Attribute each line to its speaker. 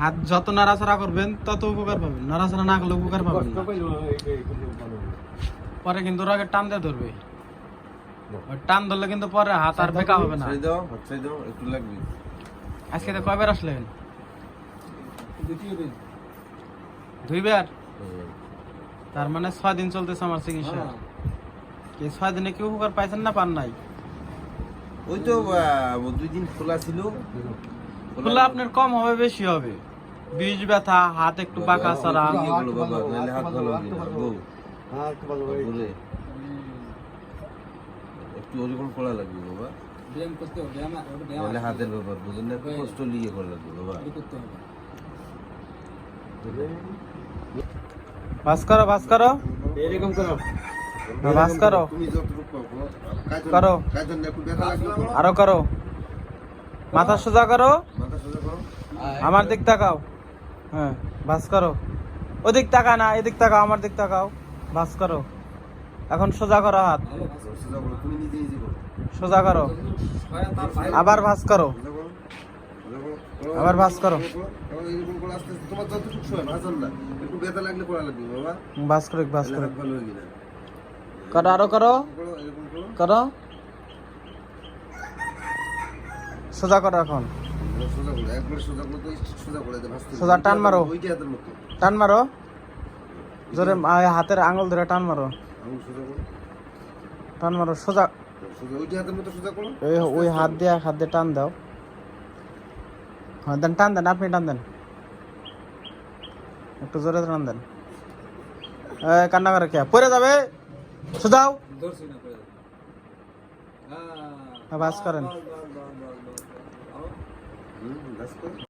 Speaker 1: হাত যত নাড়াচাড়া করবেন তত উপকার পাবেন। নাড়াচাড়া না করলে উপকার পাবেন। পরে কিন্তু রগে টান দিয়ে ধরবে। টান ধরলে কিন্তু পরে হাত আর বেকা হবে না। আজকে তো কয়বার আসলেন? দুইবার? তার মানে ছয় দিন চলতেছে আমার চিকিৎসা।
Speaker 2: হ্যাঁ।
Speaker 1: এই ছয় দিনে কি উপকার পাইছেন না পান নাই?
Speaker 3: ওই তো দুই দিন খোলা ছিল।
Speaker 1: ফুলে আপনার কম হবে বেশি হবে। বীজ ব্যথা হাত একটু বাঁকা ছাড়া।
Speaker 2: একটু
Speaker 3: ওরকম করা লাগবে বাবা। নাহলে হাতের ব্যাপার বুঝলেন না? কষ্ট করা লাগবে বাবা।
Speaker 4: এটা করতে হবে।
Speaker 1: বাস করো বাস করো।
Speaker 2: এরকম করো।
Speaker 1: করো।
Speaker 3: তুমি যতটুকু পারো, কাজ
Speaker 1: করো।
Speaker 3: কাজ না একটু ব্যথা লাগবে করো।
Speaker 1: আরও করো। মাথা সোজা করো।
Speaker 3: মাথা সোজা করো।
Speaker 1: আমার দিক তাকাও। হ্যাঁ বাস করো। ওদিক তাকা না এদিক তাকাও আমার দিক তাকাও। বাস করো। এখন সোজা করো হাত।
Speaker 3: সোজা করো আবার নিজে করো।
Speaker 1: আবার ভাস করো।
Speaker 3: সোজা করো সোজা করো, করো।
Speaker 1: ভাঁজ করো।
Speaker 3: করে না একটু ব্যথা লাগলে করা লাগবে বাবা
Speaker 1: বাস করো বাস
Speaker 3: তাহলে
Speaker 1: করো
Speaker 3: হাত ভালো হয়ে গেলে
Speaker 1: করো আরও করো
Speaker 3: করো এরকম করো
Speaker 1: করো সোজা করো এখন।
Speaker 3: সোজা করো একবার সোজা করো তো সোজা করে দে ভাঁজতে
Speaker 1: সোজা টান মারো। টান মারো। জোরে হাতের আঙুল ধরে টান মারো।
Speaker 3: আঙুল সোজা করো।
Speaker 1: টান মারো সোজা।
Speaker 3: সোজা ওইটা হাতের মতো সোজা করো।
Speaker 1: ওই ওই হাত দিয়ে হাত দিয়ে টান দাও। হ্যাঁ দেন টান দেন আপনি টান দেন। একটু জোরে টান দেন। এ, কান্না করে কে? পড়ে যাবে।
Speaker 4: হ্যাঁ
Speaker 1: বাস করেন।
Speaker 3: Mm, that's.